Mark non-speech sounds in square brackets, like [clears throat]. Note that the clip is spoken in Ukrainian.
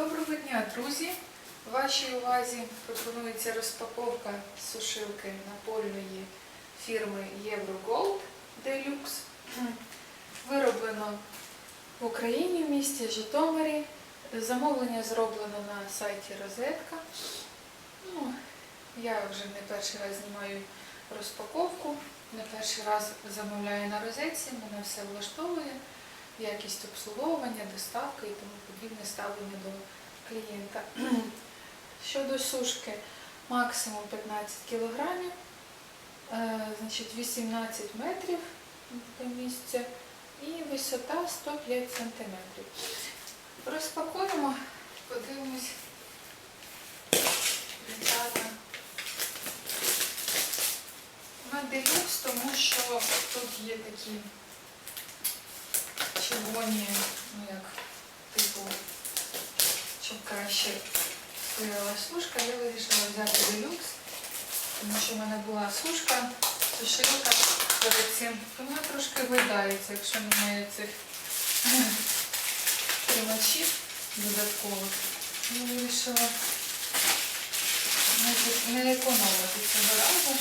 Доброго дня, друзі! Вашій увазі пропонується розпаковка сушилки напольної фірми Eurogold Deluxe. Вироблено в Україні, в місті Житомирі. Замовлення зроблено на сайті Розетка. Ну, я вже не перший раз знімаю розпаковку, не перший раз замовляю на розетці, мене все влаштовує якість обслуговування, доставки і тому подібне ставлення до клієнта. [clears throat] Щодо сушки, максимум 15 кілограмів, е, значить 18 метрів по місця і висота 105 сантиметрів. Розпакуємо, подивимось детально. На делюкс, тому що тут є такі червоні, ну як, типу, щоб краще стояла сушка, я вирішила взяти делюкс, тому що в мене була сушка, сушилка перед цим. То вона трошки видається, якщо немає цих [laughs] тримачів додаткових. Я вирішила не, не економити цього разу.